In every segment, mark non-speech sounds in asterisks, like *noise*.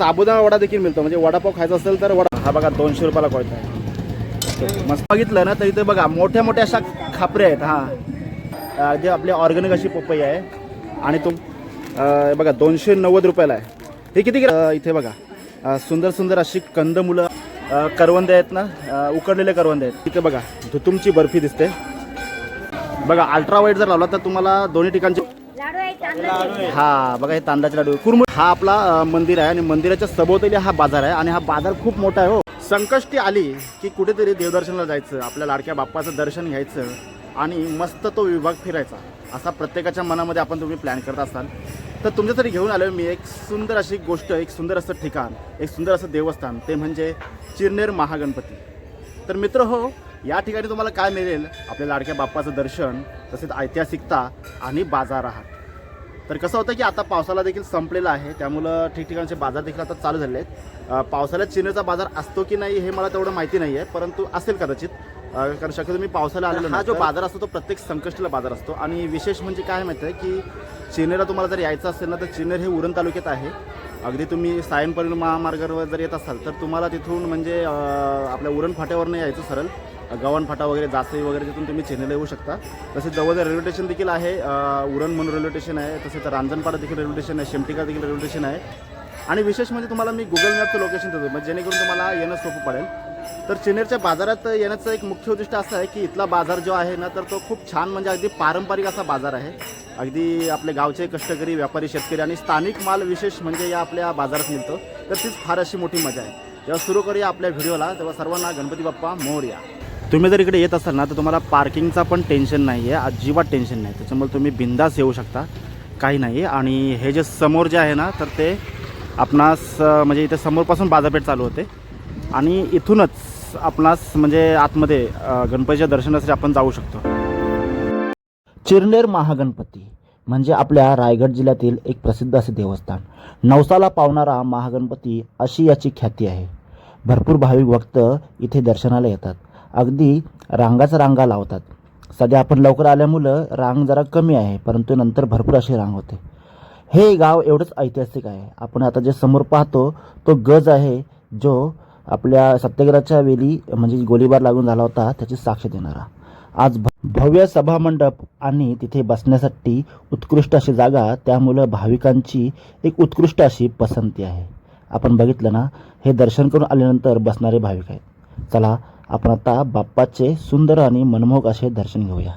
साबुदाणा वडा देखील मिळतो. म्हणजे वडापाव खायचा असेल तर वडा हा बघा दोनशे रुपयाला कळत आहे. मस्त बघितलं ना तर इथे बघा मोठ्या मोठ्या अशा खापऱ्या आहेत हा. जे आपली ऑर्गॅनिक अशी पपई आहे. आणि तो बघा दोनशे नव्वद रुपयाला आहे. हे किती इथे बघा. सुंदर सुंदर अशी कंदमुलं मुलं करवंदे आहेत ना उकडलेले करवंदे आहेत. तिथे बघा धुतुमची बर्फी दिसते. बघा अल्ट्रा वाईट जर लावला तर तुम्हाला दोन्ही ठिकाणचे हा बघा हे तांदळाचे लाडू. कुरमुळ हा आपला अ, मंदिर आहे आणि मंदिराच्या सभोवताली हा बाजार आहे आणि हा बाजार खूप मोठा आहे हो. संकष्टी आली की कुठेतरी देवदर्शनाला जायचं आपल्या लाडक्या बाप्पाचं दर्शन घ्यायचं आणि मस्त तो विभाग फिरायचा असा प्रत्येकाच्या मनामध्ये आपण तुम्ही प्लॅन करत असाल. तर तुमच्यासाठी घेऊन आलो मी एक सुंदर अशी गोष्ट एक सुंदर असं ठिकाण एक सुंदर असं देवस्थान ते म्हणजे चिरनेर महागणपती. तर मित्र हो या ठिकाणी तुम्हाला काय मिळेल? आपल्या लाडक्या बाप्पाचं दर्शन तसेच ऐतिहासिकता आणि बाजार आहात तर कसं होतं की आता पावसाला देखील संपलेला आहे. त्यामुळं ठिकठिकाणचे बाजार देखील आता चालू झाले आहेत पावसाळ्यात चिनेचा बाजार असतो की नाही हे मला तेवढं माहिती नाही आहे परंतु असेल कदाचित. कारण शक्यतो मी पावसाला आलेलो हा जो बाजार असतो तो प्रत्येक संकष्टीला बाजार असतो. आणि विशेष म्हणजे काय माहिती आहे की चिनेला तुम्हाला जर यायचं असेल ना तर चिनेर हे उरण तालुक्यात आहे. अगदी तुम्ही सायनपर्यंत महामार्गावर जर येत असाल तर तुम्हाला तिथून म्हणजे आपल्या उरण फाट्यावरनं यायचं सरळ. गव्हाण फाटा वगैरे जासई वगैरे तिथून तुम्ही चेन्नईला येऊ शकता. तसेच जवळ रेल्वे स्टेशन देखील आहे उरण म्हणून रेल्वे स्टेशन आहे तसेच रांजणपाडा देखील रेल्वे स्टेशन आहे शेमटिका देखील रेल्वे स्टेशन आहे. आणि विशेष म्हणजे तुम्हाला मी गुगल मॅपचं लोकेशन देतो म्हणजे जेणेकरून तुम्हाला येणं सोपं पडेल. तर चेन्नईच्या बाजारात येण्याचं एक मुख्य उद्दिष्ट असं आहे की इथला बाजार जो आहे ना तर तो खूप छान म्हणजे अगदी पारंपरिक असा बाजार आहे. अगदी आपले गावचे कष्टकरी व्यापारी शेतकरी आणि स्थानिक माल विशेष म्हणजे या आपल्या बाजारात मिळतो. तर तीच फार अशी मोठी मजा आहे. जेव्हा सुरू करूया आपल्या व्हिडिओला. तेव्हा सर्वांना गणपती बाप्पा मोर्या. तुम्ही जर इकडे येत असाल ना तर तुम्हाला पार्किंगचा पण टेन्शन नाही आहे अजिबात टेन्शन नाही. त्याच्यामुळे तुम्ही बिंदास येऊ शकता. काही नाही. आहे आणि हे जे समोर जे आहे ना तर ते आपणास म्हणजे इथे समोरपासून बाजारपेठ चालू होते. आणि इथूनच आपणास म्हणजे आतमध्ये गणपतीच्या दर्शनासाठी आपण जाऊ शकतो. चिरनेर महागणपती म्हणजे आपल्या रायगड जिल्ह्यातील एक प्रसिद्ध असे देवस्थान. नवसाला पावणारा महागणपती अशी याची ख्याती आहे. भरपूर भाविक भक्त इथे दर्शनाला येतात. अगदी रांगाच रांगा लावतात. सध्या आपण लवकर आल्यामुळं रांग जरा कमी आहे परंतु नंतर भरपूर अशी रांग होते. हे गाव एवढंच ऐतिहासिक आहे. आपण आता जे समोर पाहतो तो गज आहे जो आपल्या सत्याग्रहाच्या वेळी म्हणजे गोळीबार लागून झाला होता त्याची साक्ष देणारा. आज भ- भव्य सभामंडप आणि तिथे बसण्यासाठी उत्कृष्ट अशी जागा त्यामुळं भाविकांची एक उत्कृष्ट अशी पसंती आहे. आपण बघितलं ना हे दर्शन करून आल्यानंतर बसणारे भाविक आहेत. चला आपण आता बाप्पाचे सुंदर आणि मनमोहक असे दर्शन घेऊया.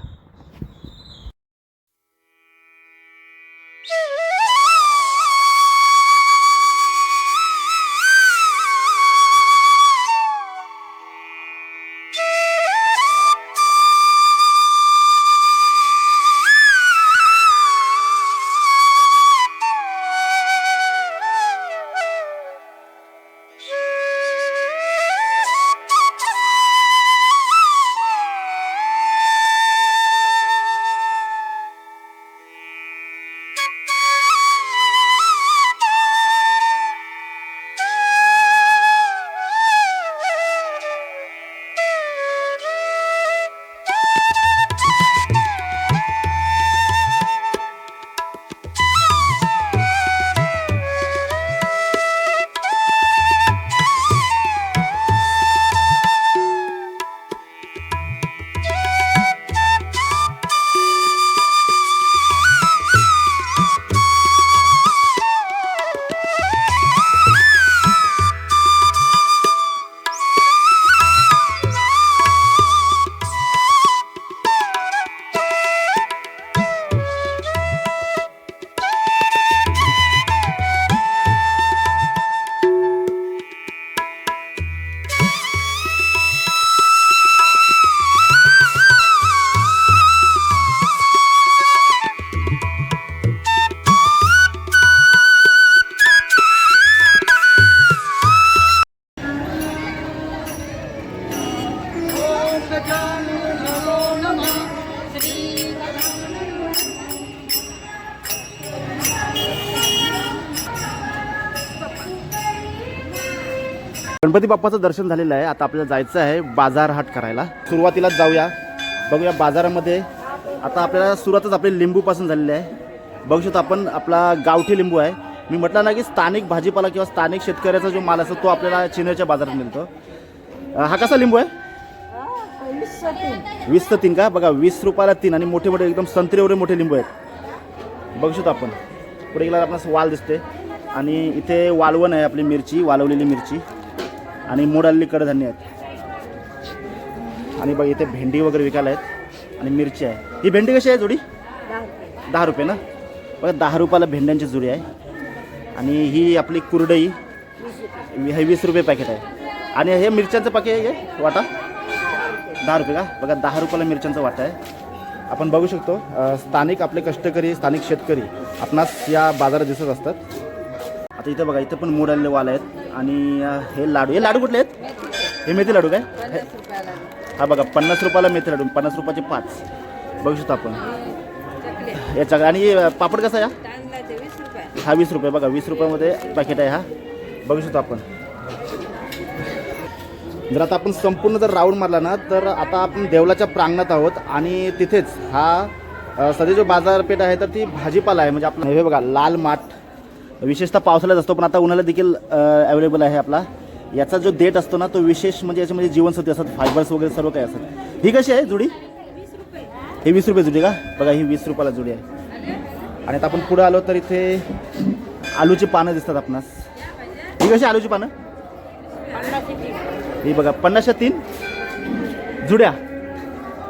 गणपती बाप्पाचं दर्शन झालेलं आहे. आता आपल्याला जायचं आहे बाजार हाट करायला. सुरुवातीलाच जाऊया. बघूया बाजारामध्ये. आता आपल्याला सुरुवातच आपले लिंबूपासून झालेली आहे. बघू शकतो आपण आपला गावठी लिंबू आहे. मी म्हटलं ना की स्थानिक भाजीपाला किंवा स्थानिक शेतकऱ्याचा जो माल असतो तो आपल्याला चिनेरच्या बाजारात मिळतो. हा कसा लिंबू आहे? वीस तर तीन का? बघा वीस रुपयाला तीन आणि मोठे मोठे एकदम संत्री एवढे मोठे लिंबू आहेत. बघू शकतो आपण. पुढे गेला आपणास वाल दिसते. आणि इथे वालवण आहे आपली मिरची वालवलेली मिरची. आणि मोड कडधान्य आहेत. आणि बघ इथे भेंडी वगैरे विकायला आहेत आणि मिरची आहे. ही भेंडी कशी आहे जोडी? दहा रुपये ना? बघा दहा रुपयाला भेंड्यांची जुडी आहे. आणि ही आपली कुरडई हे वीस रुपये पॅकेट आहे. आणि हे मिरच्यांचं पॅकेट आहे वाटा? दहा रुपये का? बघा दहा रुपयाला मिरच्यांचा वाटा आहे. आपण बघू शकतो स्थानिक आपले कष्टकरी स्थानिक शेतकरी आपणास या बाजारात दिसत असतात. आता इथं बघा इथं पण मोड आलेले वाल आहेत. आणि हे लाडू हे लाडू कुठले आहेत? हे मेथी लाडू काय? हे- हा बघा पन्नास रुपयाला मेथी लाडू पन्नास रुपयाचे पाच. बघू शकतो आपण. याचा आणि पापड कसा आहे हा? वीस रुपये. बघा वीस रुपयामध्ये पॅकेट आहे हा. बघू शकतो आपण. जर आता आपण संपूर्ण जर राऊंड मारला ना तर आता आपण देवलाच्या प्रांगणात आहोत आणि तिथेच हा सध्या जो बाजारपेठ आहे तर ती भाजीपाला आहे. म्हणजे आपण हे बघा लाल माठ. विशेषतः पावसाळ्यात असतो पण आता उन्हाळ्यात देखील अवेलेबल आहे आपला. याचा जो डेट असतो ना तो विशेष म्हणजे याच्यामध्ये जीवनसत्व असतात फायबर्स वगैरे सर्व काही असतात. ही कशी आहे जुडी? हे वीस रुपये जुडी का? बघा ही वीस रुपयाला जुडी आहे. आणि आता आपण पुढे आलो तर इथे आलूची पानं दिसतात आपणास. ही कशी आलूची पानं? ही बघा पन्नासच्या तीन जुड्या.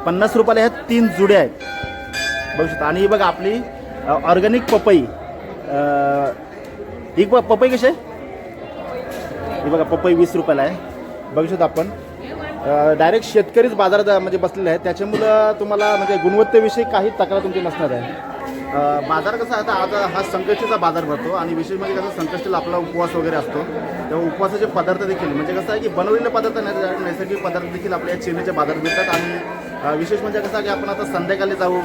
पन्नास रुपयाला ह्या तीन जुड्या आहेत. बघू शकता. आणि ही बघा आपली ऑर्गॅनिक पपई. ही बघ पपई कशी आहे? ही बघा पपई वीस रुपयाला आहे. बघू शकतो आपण. डायरेक्ट शेतकरीच बाजारात म्हणजे बसलेले आहेत. त्याच्यामुळं तुम्हाला म्हणजे गुणवत्तेविषयी काही तक्रार तुमची नसणार आहे. बाजार कसा आहे? आता आता हा संकष्टीचा बाजार भरतो आणि विशेष म्हणजे कसं संकष्टीला आपला उपवास वगैरे असतो. तेव्हा उपवासाचे पदार्थ देखील म्हणजे कसं आहे की बनवलेले पदार्थ नाही नैसर्गिक पदार्थ देखील आपल्या चिनेच्या बाजारात मिळतात. आणि विशेष म्हणजे कसं आहे की आपण आता संध्याकाळी जाऊ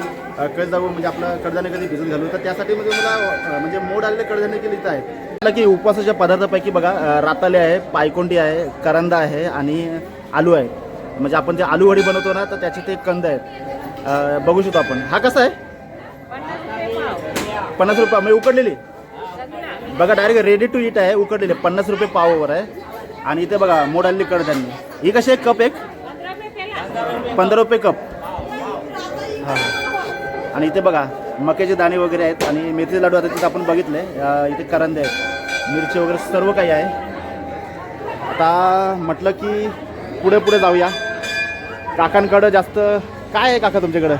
कळ जाऊ म्हणजे आपलं कडधान्य कधी भिजून घालू तर त्यासाठी म्हणजे मला म्हणजे मोड आलेले कडधान्य केले इथं आहेत. म्हटलं की उपवासाच्या पदार्थापैकी बघा अ, राताले आहे पायकोंडी आहे करंदा आहे आणि आलू आहे. म्हणजे आपण जे आलू वडी बनवतो ना तर त्याचे ते कंद आहेत. बघू शकतो आपण. हा कसा आहे? पन्नास रुपये म्हणजे उकडलेली. बघा डायरेक्ट रेडी टू इट आहे उकडलेले. पन्नास रुपये पाववर आहे. आणि इथे बघा मोड आलेली कडधान्य ही कशी आहे? कप एक? पंधरा रुपये कप. हां. आणि इथे बघा मक्याचे दाणे वगैरे आहेत. आणि मेथीचे लाडू आता तिथे आपण बघितले. इथे करंदे आहेत. मिरची वगैरे सर्व काही आहे. आता म्हटलं की पुढे पुढे जाऊया. काकांकडं जास्त काय आहे काका तुमच्याकडं?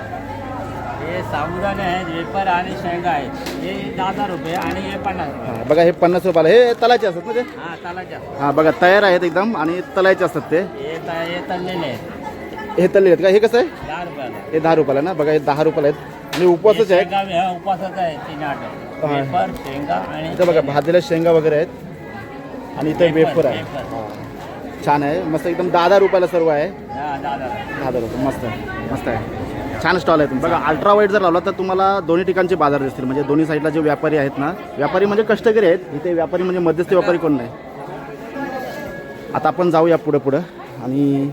हे साबुदाणे आहेत वेपर आणि शेंगा आहेत. हे दहा रुपये आणि हे पन्नास रुपये. हां बघा हे पन्नास रुपयाला हे तलाचे असतात ना ते? हा हां बघा तयार आहेत एकदम आणि तलायचे असतात ते. हे त- हे तळलेले आहेत. हे तल्ले आहेत का? हे कसं आहे? दहा रुपयाला. हे दहा रुपयाला ना? बघा हे दहा रुपयाला आहेत. आणि उपवासच आहे शेंगा हा उपवासाचा आहे तीन आठ. हा. वेपर शेंगा आणि इथं बघा भाजलेल्या शेंगा वगैरे आहेत. आणि इथे वेफर, वेफर आहे. वेफर. हां. छान आहे. मस्त एकदम दहा दहा रुपयाला सर्व आहे. हा, दहा दहा दहा दहा रुपये. मस्त आहे. मस्त आहे. छान स्टॉल आहे तुमचा. बघा अल्ट्रा वाईट जर लावला तर तुम्हाला दोन्ही ठिकाणचे बाजार दिसतील. म्हणजे दोन्ही साईडला जे व्यापारी आहेत ना व्यापारी म्हणजे कष्टकरी आहेत. इथे व्यापारी म्हणजे मध्यस्थी व्यापारी कोण नाही. आता आपण जाऊया पुढे पुढं. आणि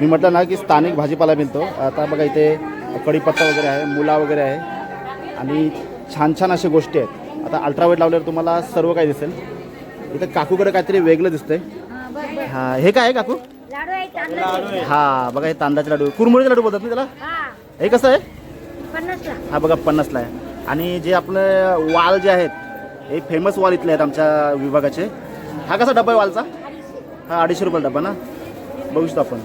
मी म्हटलं ना की स्थानिक भाजीपाला मिळतो. आता बघा इथे कढीपत्ता वगैरे आहे मुला वगैरे आहे. आणि छान छान अशा गोष्टी आहेत. आता अल्ट्रा वाईट लावल्यावर तुम्हाला सर्व काही दिसेल. इथं काकूकडे काहीतरी वेगळं दिसतंय. हां हे काय आहे काकू? हा बघा हे तांदळाचे लाडू. कुरमुळीचे लाडू बोलतात ना त्याला? हा कसं आहे? पन्नासला. हा बघा पन्नासला आहे. आणि जे आपलं वाल जे आहेत हे फेमस वाल इथले आहेत आमच्या विभागाचे. हा कसा डबा आहे वालचा? हा अडीचशे रुपये डबा ना? बघू शकतो आपण.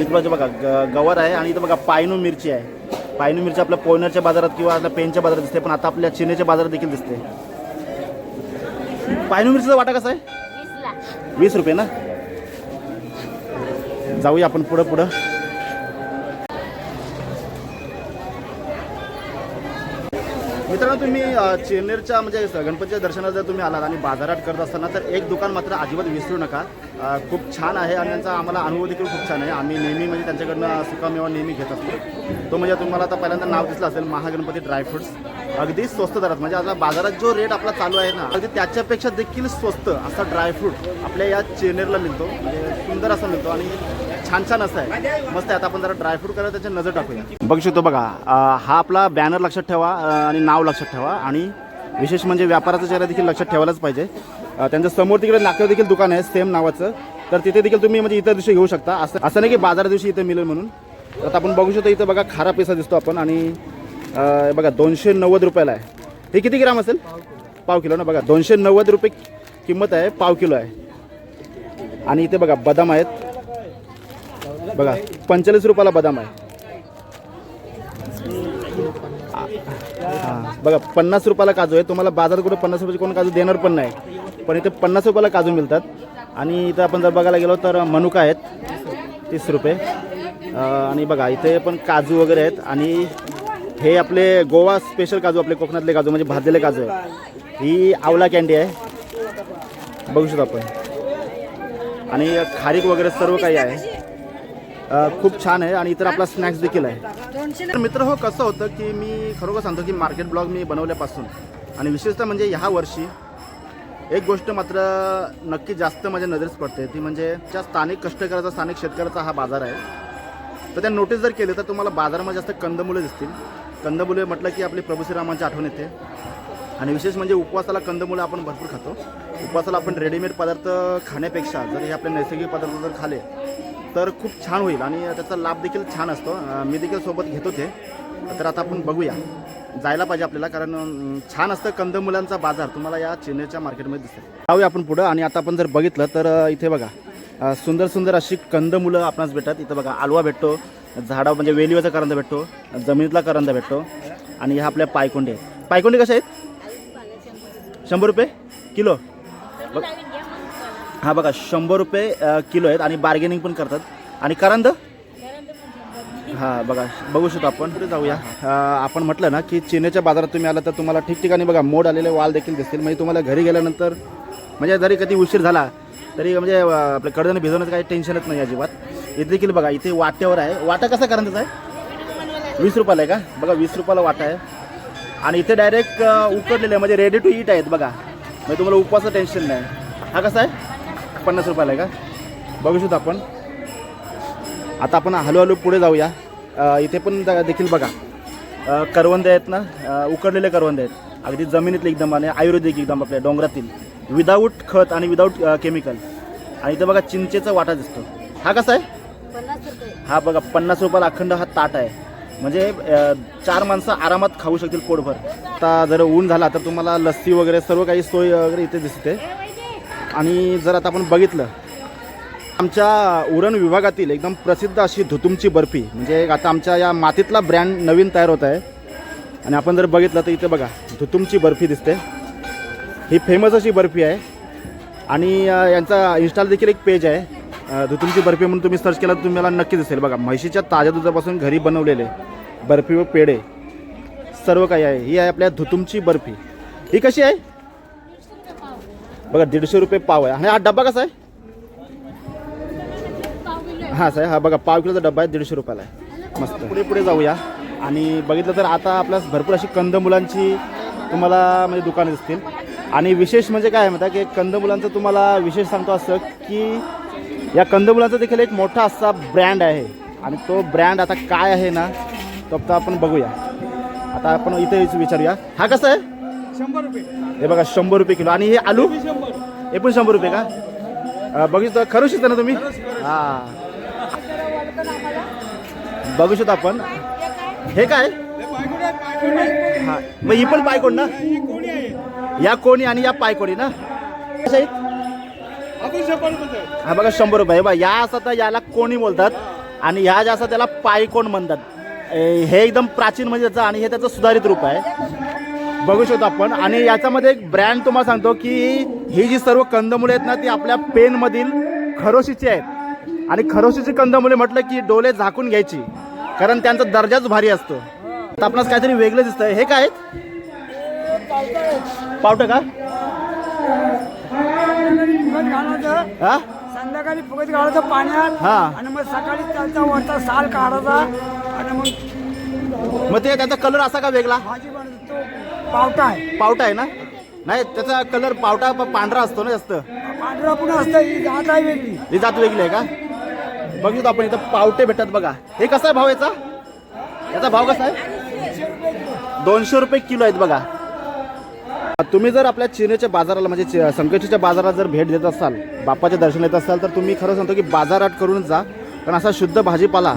इथं बाजू बघा ग गवर आहे आणि इथं बघा पायनू मिरची आहे. पायनू मिरची आपल्या पोयनरच्या बाजारात किंवा आपल्या पेनच्या बाजारात दिसते पण आता आपल्या चिनेच्या बाजारात देखील दिसते. पायनू मिरचीचा वाटा कसा आहे? वीस रुपये ना? जाऊया आपण पुढं पुढं. मित्रांनो तुम्ही चेन्नईच्या म्हणजे गणपतीच्या दर्शनाला जर तुम्ही आलात आणि बाजारात करत असताना तर एक दुकान मात्र अजिबात विसरू नका. खूप छान आहे आणि त्यांचा आम्हाला अनुभव देखील खूप छान आहे. आम्ही नेहमी म्हणजे त्यांच्याकडनं सुकामेवा नेहमी घेत असतो. तो म्हणजे तुम्हाला आता पहिल्यांदा नाव दिसलं असेल महागणपती ड्रायफ्रुट्स अगदी स्वस्त दरात. म्हणजे आता बाजारात जो रेट आपला चालू आहे ना अगदी त्याच्यापेक्षा देखील स्वस्त असा ड्रायफ्रूट आपल्या या चेनेरला मिळतो. म्हणजे सुंदर असा मिळतो आणि छान छान असं आहे. मस्त आहे. आता आपण जरा ड्रायफ्रूट करायला त्याच्या नजर टाकूया. बघू शकतो बघा हा आपला बॅनर लक्षात ठेवा आणि नाव लक्षात ठेवा. आणि विशेष म्हणजे व्यापाराचा चेहरा देखील लक्षात ठेवायलाच पाहिजे. त्यांच्या त्यांचं समोर तिकडे नाक्यावर देखील दुकान आहे सेम नावाचं. तर तिथे देखील तुम्ही म्हणजे इतर दिवशी घेऊ शकता. असं असं नाही की बाजार दिवशी इथे मिळेल म्हणून. तर आता आपण बघू शकतो इथं बघा खारा पैसा दिसतो आपण आणि बघा दोनशे नव्वद रुपयाला आहे. हे किती ग्राम असेल? पाव किलो ना? बघा दोनशे नव्वद रुपये किंमत आहे पाव किलो आहे. आणि इथे बघा बदाम आहेत. बघा पंचेचाळीस रुपयाला बदाम आहे. हां बघा पन्नास रुपयाला काजू आहे. तुम्हाला बाजारात कुठे पन्नास रुपयाचे कोण काजू देणार पण नाही. पण इथे पन्नास रुपयाला काजू मिळतात. आणि इथं आपण जर बघायला गेलो तर मनुका आहेत. तीस रुपये. अं, आणि बघा इथे पण काजू वगैरे आहेत. आणि हे आपले गोवा स्पेशल काजू आपले कोकणातले काजू म्हणजे भाजलेले काजू आहे. ही आवला कॅन्डी आहे. बघू शकतो आपण. आणि खारीक वगैरे सर्व काही आहे. खूप छान आहे आणि इतर आपला स्नॅक्स देखील आहे. तर मित्र हो कसं होतं की मी खरोखर सांगतो की मार्केट ब्लॉग मी बनवल्यापासून आणि विशेषतः म्हणजे ह्या वर्षी एक गोष्ट मात्र नक्की जास्त माझ्या नजरेस पडते. ती म्हणजे ज्या स्थानिक कष्टकऱ्याचा स्थानिक शेतकऱ्याचा हा बाजार आहे. तर त्या नोटीस जर केली तर तुम्हाला बाजारामध्ये जास्त कंदमुलं दिसतील. कंदमुले म्हटलं की आपली प्रभू श्रीरामांची आठवण येते. आणि विशेष म्हणजे उपवासाला कंदमुलं आपण भरपूर खातो. उपवासाला आपण रेडीमेड पदार्थ खाण्यापेक्षा जर हे आपले नैसर्गिक पदार्थ जर खाले तर खूप छान होईल आणि त्याचा लाभ देखील छान असतो. मी देखील सोबत घेतो ते. तर आता आपण बघूया. जायला पाहिजे आपल्याला कारण छान असतं कंदमुलांचा बाजार. तुम्हाला या चेन्नईच्या मार्केटमध्ये दिसेल. जाऊया आपण पुढं आणि आता आपण जर बघितलं तर इथे बघा. सुंदर सुंदर अशी कंदमुलं आपणास भेटतात. इथं बघा आलवा भेटतो. झाडा म्हणजे वेलीवरचा करंदा भेटतो जमिनीतला करंदा भेटतो आणि ह्या आपल्या पायकोंडे. पायकोंडे कसे आहेत? शंभर रुपये किलो? बघ. हा बघा शंभर रुपये किलो आहेत आणि बार्गेनिंग पण करतात. आणि करंद? हां बघा बघू शकतो आपण. पुढे जाऊया. आपण म्हटलं ना की चिनेच्या बाजारात तुम्ही आला तर तुम्हाला ठिकठिकाणी बघा मोड आलेले वाल देखील दिसतील. म्हणजे तुम्हाला घरी गेल्यानंतर म्हणजे जरी कधी उशीर झाला तरी म्हणजे आपलं आपल्या भिजवण्याचं काही टेन्शनच नाही अजिबात. इथे देखील बघा इथे वाट्यावर आहे. वाटा कसा करायचा आहे वीस रुपयाला आहे का? बघा वीस रुपयाला वाटा आहे. आणि इथे डायरेक्ट उकडलेले आहे म्हणजे रेडी टू ईट आहेत बघा. म्हणजे तुम्हाला उपवासचं टेन्शन नाही. हा कसा आहे? पन्नास रुपयाला आहे का? बघू शकतो आपण. आता आपण हळूहळू पुढे जाऊया. इथे पण देखील बघा. करवंदे आहेत ना? उकडलेले करवंदे आहेत. अगदी जमिनीतले एकदम आणि आयुर्वेदिक एकदम आपल्या डोंगरातील. विदाऊट खत आणि विदाऊट केमिकल. आणि इथे बघा चिंचेचा वाटा दिसतो. हा कसा आहे? हा बघा पन्नास रुपयाला अखंड हा ताट आहे. म्हणजे चार माणसं आरामात खाऊ शकतील पोटभर. आता जर ऊन झाला तर तुम्हाला लस्सी वगैरे सर्व काही सोय वगैरे इथे दिसते. आणि जर आता आपण बघितलं आमच्या उरण विभागातील एकदम प्रसिद्ध अशी धुतुमची बर्फी म्हणजे आता आमच्या या मातीतला ब्रँड नवीन तयार होत आहे. आणि आपण जर बघितलं तर इथे बघा धुतुमची बर्फी दिसते. ही फेमस अशी बर्फी आहे. आणि यांचा इन्स्टाला देखील एक पेज आहे. अ, बर्फी म्हणून तुम्ही सर्च केला तर तुम्हाला नक्की दिसेल. बघा म्हशीच्या ताज्या दुधापासून घरी बनवलेले बर्फी व पेढे सर्व काही आहे. ही आहे आपल्या धुतुमची बर्फी. ही कशी आहे? बघा दीडशे रुपये पाव आहे. आणि हा डब्बा कसा आहे? हां साहेब हा बघा पाव किलोचा डब्बा आहे दीडशे रुपयाला आहे. मस्त. पुढे पुढे जाऊया. आणि बघितलं तर आता आपल्यास भरपूर अशी कंदमुलांची तुम्हाला म्हणजे दुकानं दिसतील. आणि विशेष म्हणजे काय आहे की? कंदमुलांचं तुम्हाला विशेष सांगतो असं की या कंदमुलांचा देखील एक मोठा असा ब्रँड आहे. आणि तो ब्रँड आता काय आहे ना तो आता आपण बघूया. आता आपण इथे विचारूया. हा कसा आहे? शंभर रुपये. हे बघा शंभर रुपये किलो. आणि हे आलू? हे पण शंभर रुपये का? अं, बघू शकता खरं शिकता ना तुम्ही? हां. बघू शकतो आपण. हे काय? हा मग ही पण पायकोड ना? या कोणी आणि या पायकोणी ना? हा बघा शंभर रुपये. बा बघा या असं तर याला कोणी बोलतात आणि ह्या ज्या असतात त्याला पायकोण म्हणतात? हे एकदम प्राचीन म्हणजे त्याचं आणि हे त्याचं सुधारित रूप आहे. बघू शकतो आपण. आणि याच्यामध्ये एक ब्रँड तुम्हाला सांगतो की ही जी सर्व कंदमुळे आहेत ना ती आपल्या पेनमधील खरोशीची आहेत. आणि खरोशीची कंदमुळे म्हटलं की डोले झाकून घ्यायची कारण त्यांचा दर्जाच भारी असतो. तर आपणास काहीतरी वेगळं दिसतं हे काय पावटं का? हा? संध्याकाळी फुगत घालायचं पाण्यात हा. आणि मग सकाळी त्याचा वरचा साल काढायचा आणि मग मग ते त्याचा कलर असा का वेगळा? भाजी बनवतो तो पावटा आहे. पावटा आहे ना? नाही त्याचा कलर पावटा प- पांढरा असतो ना जास्त. पांढरा पण असतं ही जात आहे वेगळी. ही जात वेगळी आहे का? बघितलं आपण इथं पावटे भेटतात बघा. हे कसा आहे भाव याचा? याचा भाव कसा आहे? दोनशे रुपये किलो आहेत बघा. तुम्ही जर आपल्या चिनेच्या बाजाराला म्हणजे चि- संकष्टीच्या बाजाराला जर भेट देत असाल बाप्पाचे दर्शन येत असाल तर तुम्ही खरं सांगतो की बाजारात करून जा. कारण असा शुद्ध भाजीपाला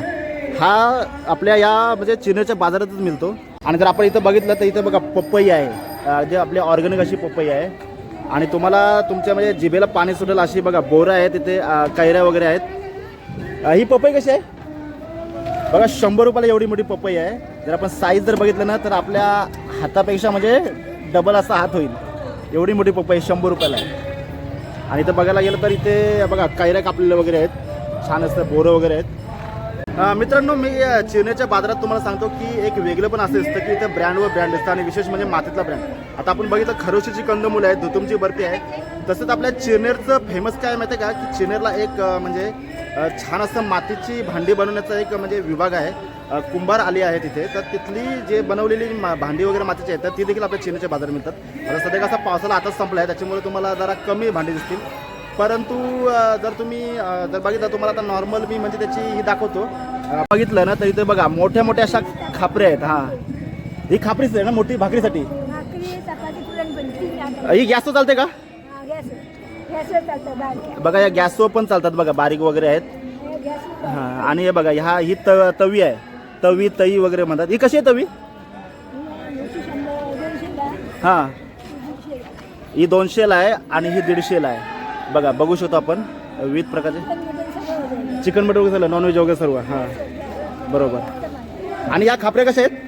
हा आपल्या या म्हणजे चिनेच्या बाजारातच मिळतो. आणि जर आपण इथं बघितलं तर इथं बघा पपई आहे. जे आपली ऑर्गॅनिक अशी पपई आहे. आणि तुम्हाला तुमच्या म्हणजे जिभेला पाणी सुटेल अशी बघा बोरं आहे तिथे कैऱ्या वगैरे आहेत. ही पपई कशी आहे? बघा शंभर रुपयाला एवढी मोठी पपई आहे. जर आपण साईज जर बघितलं ना तर आपल्या हातापेक्षा म्हणजे डबल असा हात होईल. एवढी मोठी पपई शंभर रुपयाला आहे. आणि इथं बघायला गेलं तर इथे बघा कैऱ्या कापलेल्या वगैरे आहेत. छान असतं बोरं वगैरे आहेत. मित्रांनो मी चिरण्याच्या बाजारात तुम्हाला सांगतो की एक वेगळं पण असं असतं की इथं ब्रँडवर ब्रँड असतं आणि विशेष म्हणजे मातीतला ब्रँड आता आपण बघितलं खरोशीची कंदमुलं आहेत धुतुमची बर्फी आहे. तसंच आपल्या चिरनेरचं फेमस काय माहिती आहे का? की चिरनेरला एक म्हणजे छान असं मातीची भांडी बनवण्याचा एक म्हणजे विभाग आहे. कुंभार आली आहे तिथे. तर तिथली जे बनवलेली मा- भांडी वगैरे मातीची आहेत तर ती देखील आपल्या चिरण्याच्या बाजारात मिळतात. आता सध्या कसा पावसाला आताच संपला आहे त्याच्यामुळे तुम्हाला जरा कमी भांडी दिसतील. परंतु जर तुम्ही जर बघितलं तुम्हाला आता नॉर्मल मी म्हणजे त्याची ही दाखवतो. बघितलं ना तर इथे बघा मोठ्या मोठ्या अशा खापऱ्या आहेत हा. ही खापरीच आहे ना मोठी भाकरीसाठी. ही गॅसवर चालते का? गॅस चालतं बारक्या बघा या गॅसवर पण चालतात बघा बारीक वगैरे आहेत. हे हा आणि हे बघा ह्या ही त तवी आहे. तवी तई वगैरे म्हणतात. ही कशी आहे तवी? हां. ही दोनशेला आहे आणि ही दीडशेला आहे. बघा बघू शकतो आपण विविध प्रकारचे. चिकन मटन वगैरे सगळं नॉनव्हेज वगैरे सर्व. हां. बरोबर. आणि या खापऱ्या कशा आहेत?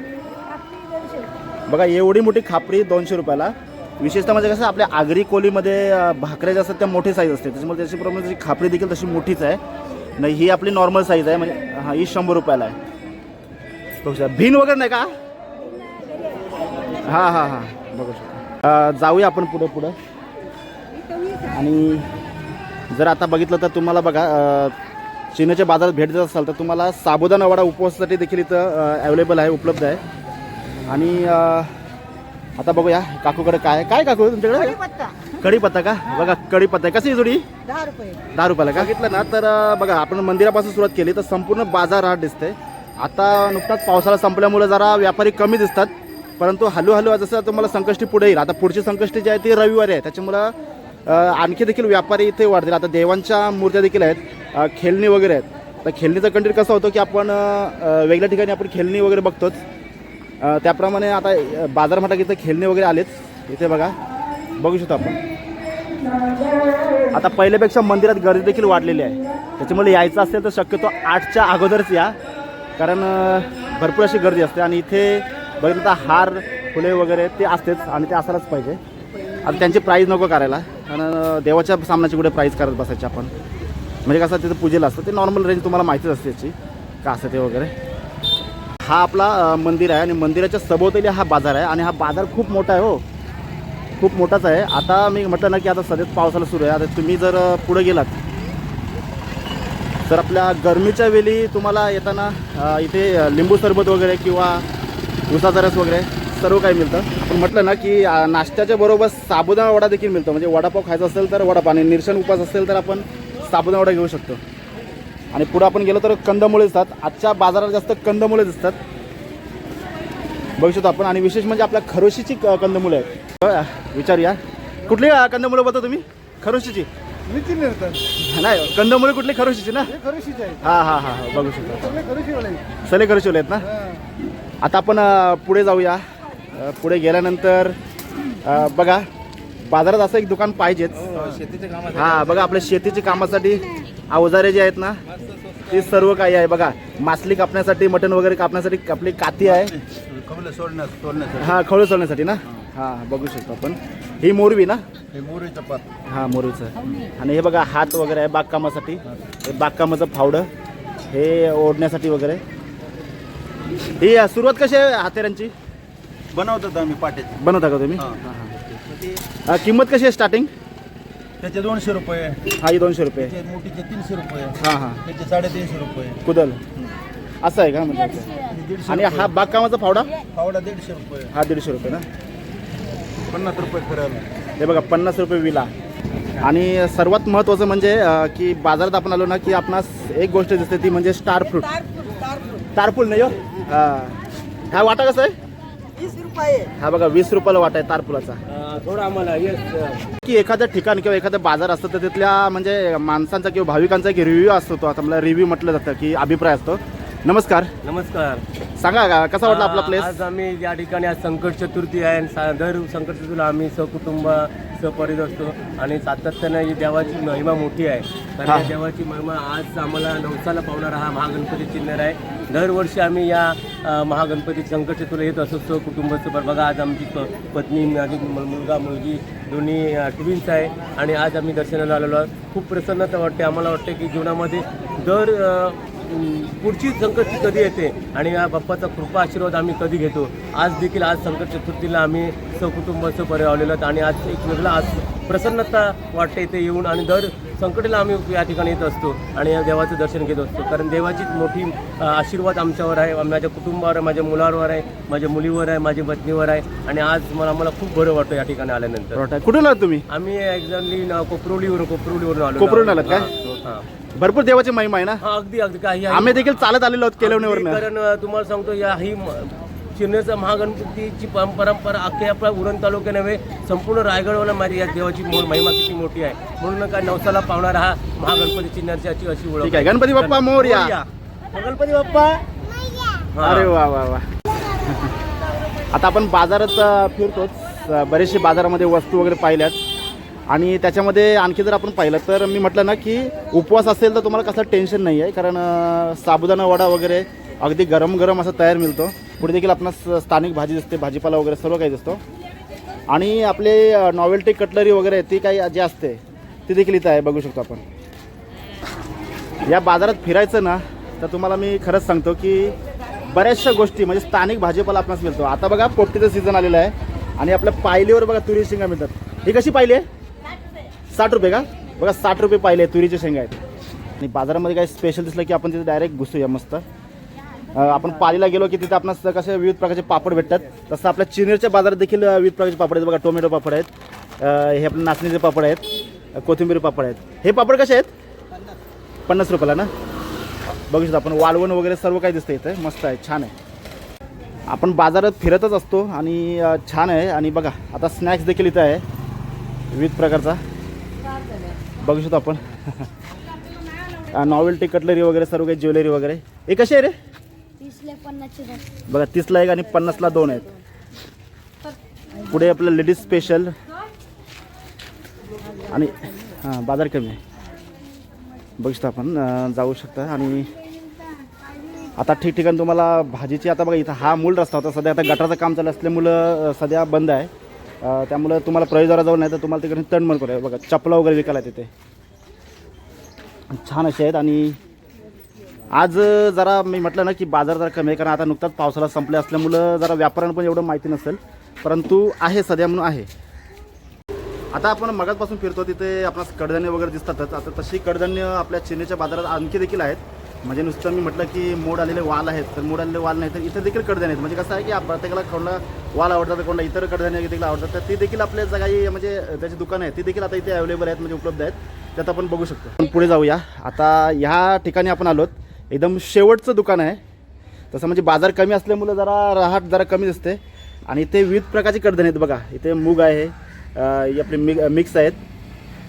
बघा एवढी मोठी खापरी दोनशे रुपयाला. विशेषतः म्हणजे कसं आपल्या आगरी कोलीमध्ये भाकऱ्या ज्या असतात त्या मोठी साईज असते. त्याच्यामुळे त्याच्याप्रमाणे त्याची खापरी देखील तशी मोठीच आहे. नाही ही आपली नॉर्मल साईज आहे. म्हणजे हां ही शंभर रुपयाला आहे. बघू शकता. भिन वगैरे नाही का? हां हां हां. बघू शकता. जाऊया आपण पुढं पुढं. आणि जर आता बघितलं तर तुम्हाला बघा अं, चिन्याच्या बाजारात भेट देत असाल तर तुम्हाला साबुदाणा वडा उपवासासाठी देखील इथं अवेलेबल आहे उपलब्ध आहे. आणि आता बघूया काकूकडे काय काय काकू तुमच्याकडे? कढीपत्ता. का? बघा कढीपत्ता. कशी आहे जोडी? दहा रुपये. दहा रुपयाला का? घेतलं ना तर बघा आपण मंदिरापासून सुरुवात केली तर संपूर्ण बाजार हा दिसते आता नुकताच पावसाळा संपल्यामुळे जरा व्यापारी कमी दिसतात. परंतु हळूहळू जसं तुम्हाला संकष्टी पुढे येईल. आता पुढची संकष्टी जी आहे ती रविवारी आहे. त्याच्यामुळं आणखी देखील व्यापारी इथे वाढतील. आता देवांच्या मूर्त्या देखील आहेत. खेळणी वगैरे आहेत. तर खेळणीचं कंटेंट कसं होतं की आपण वेगळ्या ठिकाणी आपण खेळणी वगैरे बघतोच. त्याप्रमाणे आता बाजार म्हटलं की इथं खेळणी वगैरे आलेच इथे बघा. बघू शकतो आपण. आता पहिल्यापेक्षा मंदिरात गर्दी देखील वाढलेली आहे. त्याच्यामुळे यायचं असेल तर शक्यतो आठच्या अगोदरच या. कारण भरपूर अशी गर्दी असते आणि इथे बघितलं हार फुले वगैरे ते असतेच आणि ते असायलाच पाहिजे. आता त्यांची प्राईज नको करायला. कारण देवाच्या सामनाची कुठे प्राईज करत बसायची आपण. म्हणजे कसं तिथं पूजेला असतं. ते नॉर्मल रेंज तुम्हाला माहितीच असते याची. का असं ते वगैरे. हा आपला मंदिर आहे आणि मंदिराच्या सभोवताली हा बाजार आहे आणि हा बाजार खूप मोठा आहे हो. खूप मोठाच आहे. आता मी म्हटलं ना की आता सध्याच पावसाला सुरू आहे. आता तुम्ही जर पुढं पुढे गेलात तर आपल्या गरमीच्या वेळी तुम्हाला येताना इथे लिंबू सरबत वगैरे किंवा उसाचा रस वगैरे सर्व काही मिळतं. पण म्हटलं ना की नाश्त्याच्या बरोबर साबुदाणा वडा देखील मिळतो. म्हणजे वडापाव खायचा असेल तर वडापाव आणि निरशन उपास असेल तर आपण साबुदाणा वडा घेऊ शकतो. आणि पुढं आपण गेलो तर कंदमुळे दिसतात. आजच्या बाजारात जास्त कंदमुळे दिसतात. बघू शकतो आपण. आणि विशेष म्हणजे आपल्या खरोशीची क- कंदमुळं आहेत. विचारूया. कुठली कंदमुळं बोलता तुम्ही? खरोशीची. नितीन निर्तन नाही कंदमुळे कुठली खरोशीची ना? हे खरोशीचे आहे हा हा हा हा, बघू शकतो. सगळे खरोशीवाले सले खरोशीवाले आहेत ना? आता आपण अ, पुढे जाऊया. अ, पुढे गेल्यानंतर अ, बघा बाजारात असं एक दुकान पाहिजेच. शेतीचे काम हा बघा आपल्या शेतीची कामासाठी अवजारे जे आहेत ना ते सर्व काही आहे. बघा मासली कापण्यासाठी मटण वगैरे कापण्यासाठी आपली काती आहे. कमलं सोडण्यास सोडण्यासाठी. हा खवळ चालण्यासाठी ना? हा. बघू शकतो आपण. ही मोरवी ना? हे मोरी चपात. हा मोरीचं आणि हे बघा हात वगैरे आहे बागकामासाठी. हे. बागकामाचं फावडं. हे ओढण्यासाठी वगैरे. ही अ, सुरुवात कशी आहे हातेऱ्यांची? बनवतात आम्ही पाट्याचे बनवता का तुम्ही? हा. हा, हा. अ, किंमत कशी आहे स्टार्टिंग त्याचे दोनशे रुपये. हा ही दोनशे रुपये. त्याचे मोठीचे तीनशे रुपये. हां हां. त्याचे साडेतीनशे रुपये. कुदल. असं आहे का म्हणजे? दीडशे आणि हा बागकामाचा फावडा? पावडा दीडशे रुपये. हा दीडशे रुपये ना? पन्नास रुपये करायला हे बघा पन्नास रुपये विला. आणि सर्वात महत्त्वाचं म्हणजे अ, की बाजारात आपण आलो ना की आपणास एक गोष्ट दिसते ती म्हणजे स्टार फ्रूट. स्टार फूल नाही हो? हा. हा वाटा कसं आहे? वीस रुपये. हा बघा वीस रुपयाला वाटा आहे तारपुलाचा थोडं आम्हाला येस की एखादं ठिकाण किंवा एखादं बाजार असतं तर तिथल्या म्हणजे माणसांचा किंवा भाविकांचा एक रिव्ह्यू असतो तो. आता मला रिव्ह्यू म्हटलं जातं की अभिप्राय असतो. नमस्कार. नमस्कार. सांगा का, कसा वाटला आपला प्लेस आज आम्ही या ठिकाणी आज संकट चतुर्थी आहे आणि सा- दर संकट चतुर्थीला आम्ही सहकुटुंब सहपरित असतो आणि सातत्यानं ही देवाची महिमा मोठी आहे. कारण हा. या देवाची महिमा आज आम्हाला नवसाला पावणारा हा महागणपती चिन्ह आहे. दरवर्षी आम्ही या अ, महागणपती संकट चतुर्थीला येत असतो. सहकुटुंबाचं पण बघा आज आमची प- पत्नी माझी मु- मुलगा मुलगी दोन्ही ट्विन्स आहे आणि आज आम्ही दर्शनाला आलेलो आहोत. खूप प्रसन्नता वाटते. आम्हाला वाटते की जीवनामध्ये दर अं, पुढची संकट कधी येते आणि या बाप्पाचा कृपा आशीर्वाद आम्ही कधी घेतो? आज देखील आज संकट चतुर्थीला आम्ही सहकुटुंब सहपरि आलेलो आहोत आणि आज एक वेगळा आज प्रसन्नता वाटते इथे येऊन आणि दर संकटीला आम्ही या ठिकाणी येत असतो आणि या देवाचं दर्शन घेत असतो. कारण देवाचीच मोठी आशीर्वाद आमच्यावर आहे माझ्या कुटुंबावर आहे माझ्या मुलावर आहे माझ्या मुलीवर आहे माझ्या पत्नीवर आहे आणि आज मला मला खूप बरं वाटतं या ठिकाणी आल्यानंतर. कुठून आलात तुम्ही? आम्ही एक्झॅक्टली कोपरोलीवरून कोपरोलीवरून आलो कोपरोलीहून आलात काय? हां. भरपूर देवाची महिमा आहे ना? हा अगदी अगदी. काही आम्ही देखील चालत आलेलो आहोत केलवणीवरनं. कारण अ, तुम्हाला सांगतो या ही शिरनेरचा महागणपतीची परंपरा अख्ख्या आपल्या उरण तालुक्या नव्हे संपूर्ण रायगडवर माझी या देवाची मो- महिमा किती मोठी आहे. म्हणून काय नवसाला पावणारा हा महागणपती चिन्हाची अशी अशी ओळख ठीक आहे. गणपती बाप्पा मोरया. गणपती बाप्पा. हा. अरे वा वा वा. *laughs* आता आपण बाजारात अ, फिरतोच. अ, बरेचसे बाजारामध्ये वस्तू वगैरे पाहिल्यात. आणि त्याच्यामध्ये आणखी जर आपण पाहिलं तर मी म्हटलं ना की उपवास असेल तर तुम्हाला कसं टेन्शन नाही आहे कारण साबुदाणा वडा वगैरे अगदी गरम गरम असा तयार मिळतो. पुढे देखील आपणास स्थानिक भाजी दिसते भाजीपाला वगैरे सर्व काही दिसतो. आणि आपले नॉवेल्टी कटलरी वगैरे ती काही जी असते ती देखील इथं आहे बघू शकतो आपण. या बाजारात फिरायचं ना तर तुम्हाला मी खरंच सांगतो की बऱ्याचशा गोष्टी म्हणजे स्थानिक भाजीपाला आपणास मिळतो. आता बघा पोपटीचं सीझन आलेलं आहे. आणि आपल्या पायलीवर बघा तुरी शिंगा मिळतात. ही कशी पाहिली आहे? साठ रुपये का? बघा साठ रुपये पाहिले तुरीचे शेंगा आहेत. आणि बाजारामध्ये काही स्पेशल दिसलं की आपण तिथे डायरेक्ट घुसूया मस्त. आपण पालीला गेलो की तिथे आपण कसे विविध प्रकारचे पापड भेटतात. तसं आपल्या चिनेरच्या बाजारात देखील विविध प्रकारचे पापड आहेत. बघा टोमॅटो पापड आहेत. हे आपले नाचणीचे पापड आहेत. कोथिंबीर पापड आहेत. हे पापड कसे आहेत? पन्नास रुपयाला ना? बघू शकतो आपण वाळवण वगैरे सर्व काही दिसतं इथं. मस्त आहे छान आहे. आपण बाजारात फिरतच असतो आणि छान आहे. आणि बघा आता स्नॅक्स देखील इथं आहे. विविध प्रकारचा. बघू शकतो आपण. नॉवेल्टी कटलरी वगैरे सर्व काही ज्वेलरी वगैरे. हे कसे आहे रे? बघा तीसला एक आणि पन्नासला दोन आहेत. पुढे आपलं लेडीज स्पेशल आणि हां बाजार कमी आहे. बघू शकता आपण जाऊ शकता. आणि आता ठिकठिकाणी तुम्हाला भाजीची आता बघा इथं हा मूळ रस्ता होता. सध्या आता गटाचं काम चालू असल्यामुळं सध्या बंद आहे. त्यामुळं तुम्हाला प्रवेशद्वारा नाही तर तुम्हाला तिकडे तणमण करूया. बघा चपला वगैरे विकायला तिथे. छान असे आहेत आणि आज जरा मी म्हटलं ना की बाजार जरा कमी आहे कारण आता नुकताच पावसाळा संपले असल्यामुळं जरा व्यापाऱ्यांना पण एवढं माहिती नसेल. परंतु आहे सध्या म्हणून आहे. आता आपण मगातपासून फिरतो तिथे आपणास कडधान्य वगैरे दिसतातच. आता तशी कडधान्य आपल्या चेन्नईच्या बाजारात आणखी देखील आहेत. म्हणजे नुसतं मी म्हटलं की मोड आलेले वाल आहेत तर मोड आलेले वाल नाही तर इथं देखील कडधान्य आहेत. म्हणजे कसं आहे की प्रत्येकाला कोणाला वाल आवडतात कोणाला इतर कडधान्य देखील आवडतात तर ती देखील आपल्या ज्या काही म्हणजे त्याची दुकानं आहेत ती देखील आता इथे अवेलेबल आहेत म्हणजे उपलब्ध आहेत. त्यात आपण बघू शकतो. आपण पुढे जाऊया. आता ह्या ठिकाणी आपण आलोत. एकदम शेवटचं दुकान आहे. तसं म्हणजे बाजार कमी असल्यामुळं जरा राहाट जरा कमी दिसते. आणि इथे विविध प्रकारची कडधान्य आहेत बघा. इथे मूग आहे अं, ही मिक मिक्स आहेत.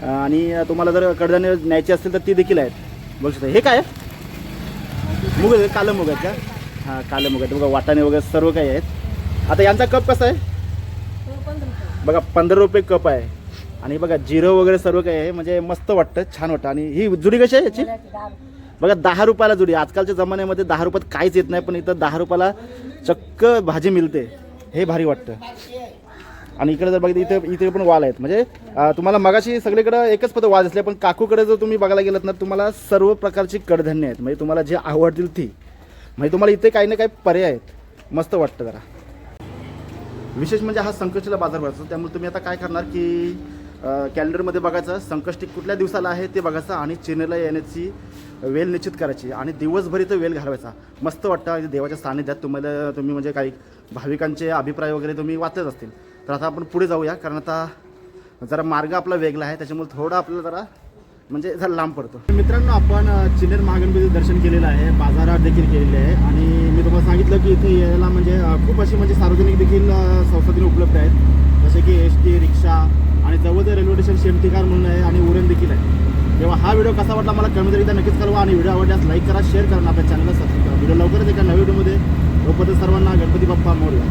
आणि तुम्हाला जर कडधान्य न्यायची असतील तर ती देखील आहेत. बघू शकता. हे काय आहे? मुग आहे कालं मूग आहेत का? हां कालं मुग आहेत. बघा वाटाणे वगैरे सर्व काही आहेत. आता यांचा कप कसा आहे? बघा पंधरा रुपये कप आहे. आणि बघा जिरं वगैरे सर्व काही आहे. म्हणजे मस्त वाटतं छान वाटतं. आणि ही जुडी कशी आहे याची? बघा दहा रुपयाला जुडी. आजकालच्या जमान्यामध्ये दहा रुपयात काहीच येत नाही पण इथं दहा रुपयाला चक्क भाजी मिळते. हे भारी वाटतं. आणि इकडे जर बघितलं इथे इथे पण वाल आहेत. म्हणजे तुम्हाला मगाशी सगळीकडे एकच पद्धत वाज असले पण काकूकडे जर तुम्ही बघायला गेलात ना तुम्हाला सर्व प्रकारची कडधान्य आहेत. म्हणजे तुम्हाला जे आवडतील ती. म्हणजे तुम्हाला इथे काही ना काही पर्याय आहेत. मस्त वाटतं जरा. विशेष म्हणजे हा संकष्टीला बाजार भरायचा त्यामुळे तुम्ही आता काय करणार की कॅलेंडरमध्ये बघायचं संकष्टी कुठल्या दिवसाला आहे ते बघायचं आणि चेन्नईला येण्याची वेल निश्चित करायची आणि दिवसभर इथं वेल घालवायचा. मस्त वाटतं देवाच्या सानिध्यात तुम्हाला तुम्ही म्हणजे काही भाविकांचे अभिप्राय वगैरे तुम्ही वाचत असतील. तर आता आपण पुढे जाऊया कारण आता जरा मार्ग आपला वेगळा आहे त्याच्यामुळे थोडा आपल्याला जरा म्हणजे जरा लांब पडतो. मित्रांनो आपण चिनेर महागणपती दर्शन केलेलं आहे बाजारात देखील केलेले आहे आणि मी तुम्हाला सांगितलं की इथे यायला म्हणजे खूप अशी म्हणजे सार्वजनिक देखील अ, उपलब्ध आहेत. जसे की एस टी रिक्षा आणि जवळचं रेल्वे स्टेशन शेमटिकार म्हणून आहे आणि उरण देखील आहे. तेव्हा हा व्हिडिओ कसा वाटला मला कमेंट तर नक्कीच कळवा आणि व्हिडिओ आवडल्यास लाईक करा शेअर करा आपल्या चॅनलला सबस्क्राईब करा. व्हिडिओ लवकरच एका नव्या व्हिडिओमध्ये. तोपर्यंत सर्वांना गणपती बाप्पा मोर्या.